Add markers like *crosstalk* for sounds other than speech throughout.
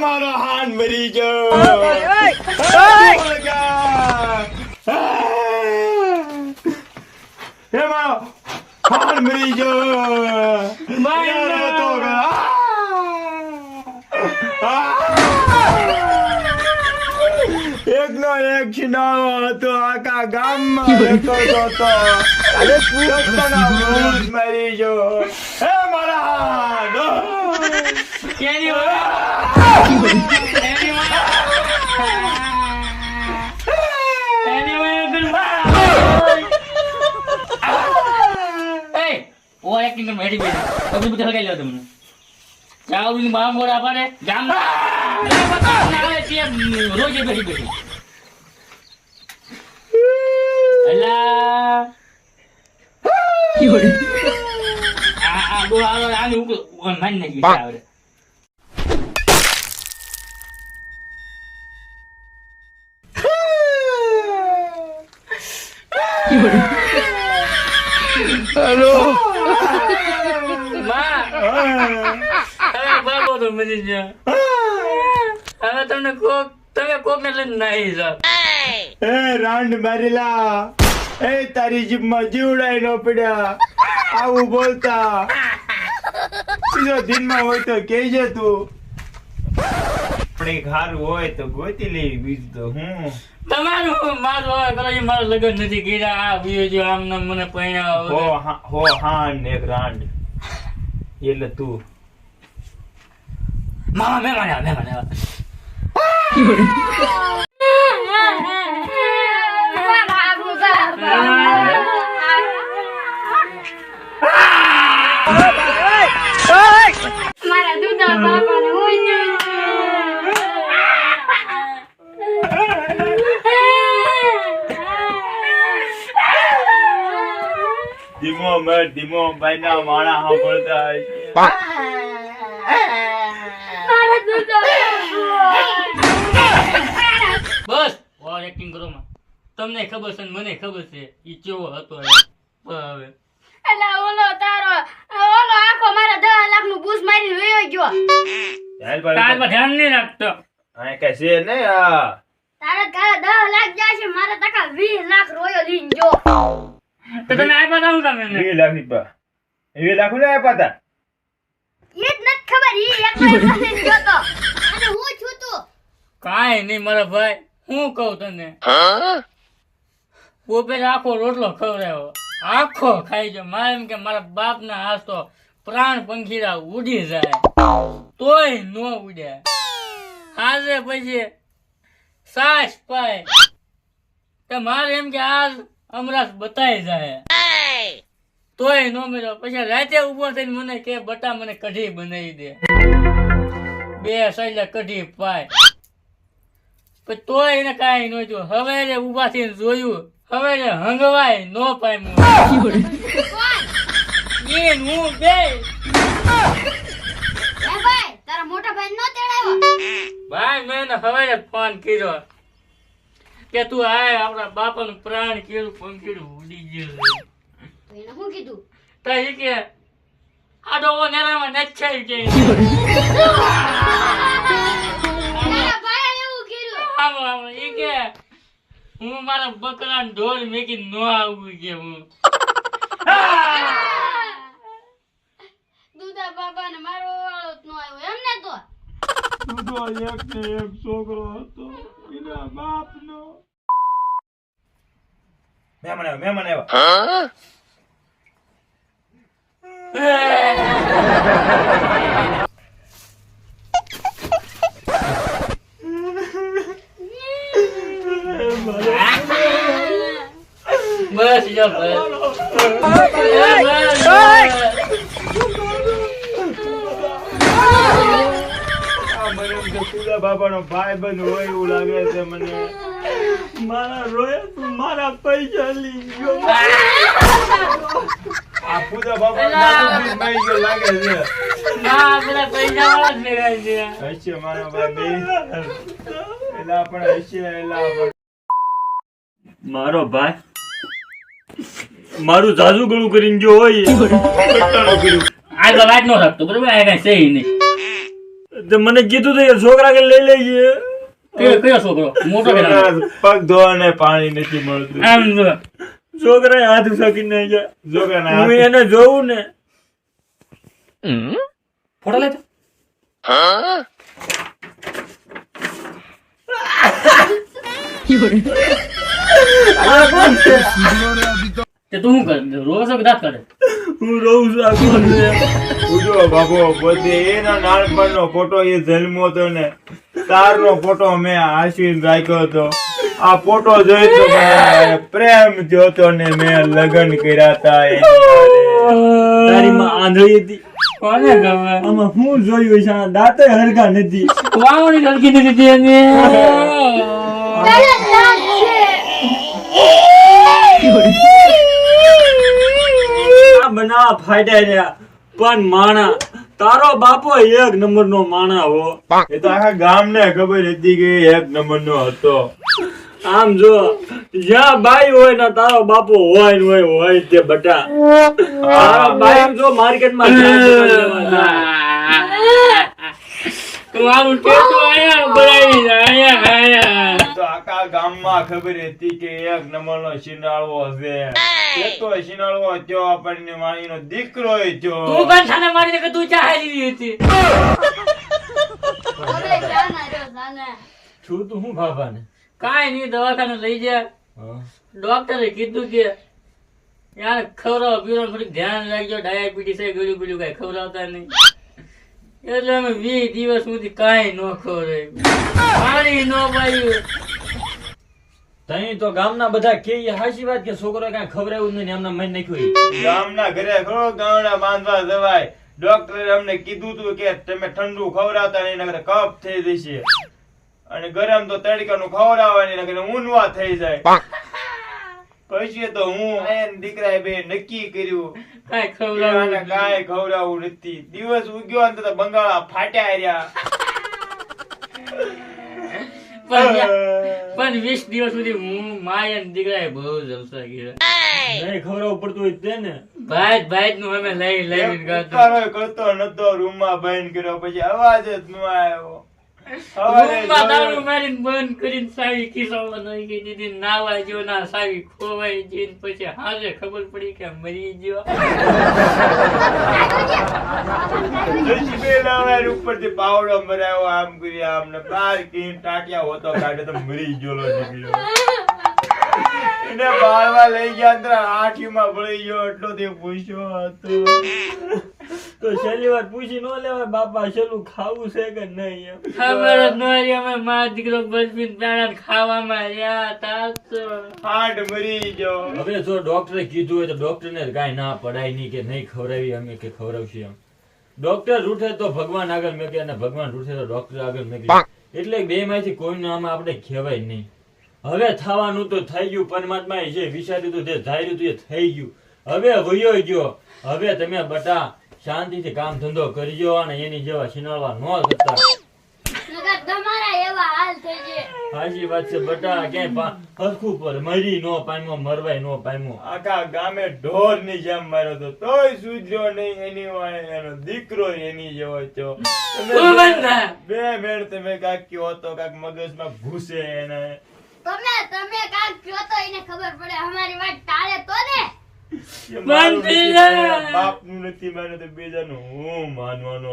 મારો હાન મરી ગયો. મારો હાન મરી ગયો. આ તો આ! આ! એકનો એક છીનાવો હતો આખા ગામમાં રહેતો જ હતો અરે પોતાના ભૂત મરી ગયો હે મારા હાન કેની. ઓ acting કરીને હેડી બેઠી. તમને. ચાવડીની બહાર મોઢા પાડે, તે રોજે બેઠી બેઠી. અલા. આ આ ડોહા આવે, આને મારી નાખી છે આવડે. માં, હવે બાબો તો મરી ગયા. હવે તમને કોક તમે કોક ને લઈને નાહી જાઓ એ રાંડ મારેલા. એ તારી જીભમાં જીવડાઈ ન પડ્યા. આવું બોલતા. બીજો દિનમાં હોય તો કહેજે તું. આપણે ખારું હોય તો ગોતી લેવી બીજું તો હું. તમારું મારું કરો મારું લગ્ન નથી કર્યા. આ બીજો જો આમ ને મને હો હા- હો હા ને એક રાંડ. એટલે તું. મામા મહેમાન આવ્યા મહેમાન આવ્યા. *laughs* ધીમો મર ધીમો સાંભળતા. બસ ઓર એક્ટિંગ કરો માં. તમને ખબર છે મને ખબર છે ઈ કેવો હતો હવે. એટલે ઓલો તારો ઓલો આખો મારા દસ લાખનું બૂસ મારીને વયો ગયો. ભાઈ. ધ્યાન નહીં રાખતો. છે ને આ? તારા ઘરે દસ લાખ જાય છે મારા ટકા વીસ લાખ રોયો લઈને જો તો તમે આપ્યા હતા હું તમે બે લાખ રૂપિયા. બે લાખ રૂપિયા આપ્યા હતા એ જ નથી ખબર ઈ એકલો એકલો ગયો તો. અને હું છું તું. કાંઈ નહીં મારા ભાઈ હું કહું તને? પોપે આખો રોટલો ખવડાવ્યો આખો ખાઈ ગયો. મારે એમ કે મારા બાપ ના હાથ તો પ્રાણ પંખીડા ઉડી જાય. તોય નો ઉડ્યા આજે પછી સાસ પાય. મારે એમ કે આજ અમરાસ બતાઈ જાય. તોય નો મેળો. પછી રાતે ઊભો થઈને મને કે બટા મને કઢી બનાવી દે. બે સૈલે કઢી પાય. તોય એને કાંઈ ન જોયું હવે રે ઊભા થઈને જોયું. હવે રે હંગવાય નો પામ્યું એ હું બે. ભાઈ મેં હવે ફોન કર્યો. કે તું આય આપણા બાપાનું પ્રાણ કેવું પંખીડું ઉડી ગયું. તો એને શું કીધું? તો એ કે આ ડોવો નેરામાં નચ્છાઈ કે. હું મારા બકરા ઢોલ મેકી નો આવું કે હું. દૂધા બાબા ને મારો વાળો જ નો આવ્યો એમને તો. દુધો એક ને એક છોકરો હતો. એના બાપનો મહેમાન આવ્યો મહેમાન બસ બસ. બાપાનો ભાઈ બંધ હોય એવું લાગે છે મને. મારા રોયા મારા પૈસા લઈ ગયો. *laughs* આ પૂજા બાપા નાતું બી ગયો લાગે છે. ના પેલા પૈસા વાળા ભેગા છે. હશે મારા ભાઈ એલા પણ હશે એલા મારો ભાઈ મારું જાજુ ગળું કરીને જો હોય. આ તો વાત નો રાખતો બરોબર? આ કઈ સહી નહીં. મને કીધું તો છોકરા કે લઈ લેજે. કયો છોકરો મોટો પગ ધોવાને પાણી નથી મળતું. આમ છોકરા હાથ ઉસાકી નહીં જાય છોકરાના હું હાથે- એને જોઉં ને. ફોટો લેતો તે તું શું કરે? રોજ કે દાંત કાઢે? હું રહું છું આખો ને. બાબો પોતે એનો નાનપણનો ફોટો એ જન્મો હતો ને. તારનો ફોટો મેં આશીન રાખ્યો હતો. આ ફોટો જોઈ તો પ્રેમ જોતો ને મેં લગ્ન કર્યા હતા એની તારી માં આંધળી હતી. કોને ગમે આમાં હું જોયું છે? દાંતે હરગા નથી. વાવણી હરગી નથી એને. બનાવા ફાટ્યા રહ્યા. પણ માણા તારો બાપો એક નંબર નો માણા હો એ તો આખા ગામને ખબર હતી કે એક નંબર નો હતો. આમ જો જ્યાં બાઈ હોય ને તારો બાપો હોય ને હોય હોય તે બટા. તારો બાઈ જો માર્કેટમાં તું આવું ટેટુ આયા બનાવી આયા આયા. આખા ગામમાં ખબર હતી કે એક નંબરનો શિનાળવો હશે એ તો શિનાળવો થયો આપણને માણીનો દીકરો થયો તું પણ છાને મારી કે તું ચા હારી હતી? *laughs* જાના? છું તું હું બાબા ને કાંઈ નહીં દવાખાને લઈ જા. ડોક્ટરે કીધું કે યાર ખવડાવો પીવાનું થોડીક ધ્યાન રાખજો. ડાયાબિટીસ છે ગળ્યું ગળ્યું કાંઈ ખવડાવતા નહીં. એટલે અમે વીસ દિવસ સુધી કાંઈ ન ખવડાવ્યું. પાણી ન પાયું. તઈ તો ગામના બધા કે હાચી વાત કે છોકરો કઈ ખબર એવું નહીં એમના મન નાખ્યું ગામના ઘરે ખરો ગામડા બાંધવા જવાય. ડોક્ટરે અમને કીધું તું કે તમે ઠંડુ ખવડાવતા નહીં નગર કફ થઈ જશે. અને ગરમ તો તડકાનું ખવડાવવાની નગર ઊનવા થઈ જાય. પછી તો હું એન દીકરા બે નક્કી કર્યું કાંઈ ખવડાવવું કાંઈ ખવડાવવું નથી. દિવસ ઉગ્યો ને તો બંગાળા ફાટ્યા રહ્યા. પણ વીસ દિવસ સુધી હું માય અને દીકરાએ બહુ જલસા કર્યા. નહીં ખબર પડતું હોય તે ને. ભાઈ ભાઈ નું અમે લઈ લઈને એક ગાતું કરતો નતો રૂમમાં બંધ કર્યો પછી અવાજ જ ન આવ્યો. દારૂ મારીને બંધ કરીને સાવી ખિસ્સામાં નાખી દીધી નાવા જો ના સાવી ખોવાઈ જઈને પછી હાજે ખબર પડી કે મરી ગયો. ઉપરથી પાવડો મરાયો આમ કરી આમ ને બાર ટાટિયા હોતો કાઢે તો મરી ગયો એને બાળવા લઈ ગયા અંદર આઠીમાં ભળી ગયો એટલો તે પૂછ્યો હતો. તો છેલ્લી વાર પૂછી ન લેવાય બાપા છેલ્લું ખાવું છે કે નહીં એમ? ખબર જ ન રહી અમે મારા દીકરો બચપન પ્રાણ ખાવામાં રહ્યા હતા. હાડ મરી ગયો. હવે જો ડોક્ટરે કીધું હોય તો ડોક્ટરને કાંઈ ના પડાય નહીં કે નહીં ખવડાવી અમે કે ખવડાવશું એમ. ડોક્ટર રૂઠે તો ભગવાન આગળ મેકે અને ભગવાન રૂઠે તો ડોક્ટર આગળ મેકે. એટલે બે માંથી કોઈનું આમાં આપણે કહેવાય નહીં. હવે થવાનું તો થઈ ગયું પરમાત્મા જે વિચાર્યું હતું જે ધાર્યું હતું એ થઈ ગયું. હવે વયો ગયો. હવે તમે બટા શાંતિથી કામ ધંધો કરજો અને એની જેવા છીનાળવા ન કરતા નકર તમારા એવા હાલ થઈ જાય. સાચી વાત છે બટા ક્યાંય હરખું પર મરી નો પામ્યો મરવાય નો પામ્યો. આખા ગામે ઢોરની જેમ માર્યો તો તોય સુધર્યો નહીં એની એનો દીકરો એની જેવો થયો. બે મેળ તમે કાક કયો હતો કાક મગજમાં ઘૂસે એને. તમે તમે કાંઈક કયો તો એને ખબર પડે. અમારી વાત ટાળે તો ને. બંધ થઈ નથી માને તો બીજાનું હું માનવાનો?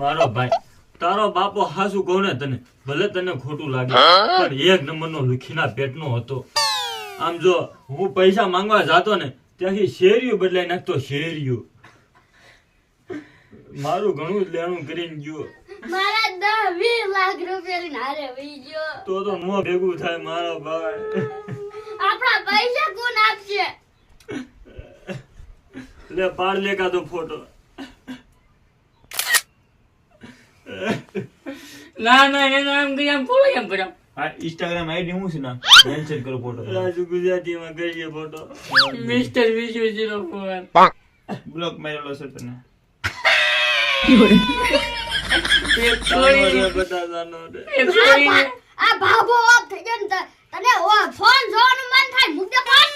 મારો ભાઈ તારો બાપો હાસુ કહું ને તને ભલે તને ખોટું લાગે પણ એક નંબરનો લુખીના પેટનો હતો. આમ જો હું પૈસા માંગવા જાતો ને ત્યાંથી શેરિયું બદલાઈ નાખતો શેરિયું મારું ઘણું જ લેણું કરીને ગયો. મારા દસ વીસ લાખ રૂપિયા નારે હારે વહી ગયો તો તો મો ભેગું થાય મારો ભાઈ. આપણા પૈસા કોણ આપશે? લે પાડ લે કાતો ફોટો. ના ના એનો આમ કરી આમ ફોલો એમ કર્યો આ ઇન્સ્ટાગ્રામ આઈડી હું છે ના? મેન્શન કરો ફોટો. રાજુ ગુજરાતીમાં કરીએ photo. Mister Viju zero four block મારેલો છે તને. *laughs* પેટ છોડી બધા જાનવરે પેટ છોડી આ ભાભો ઓફ થઈ ગયો ને તને ફોન જોવાનું મન થાય મુદ્દે ફોન.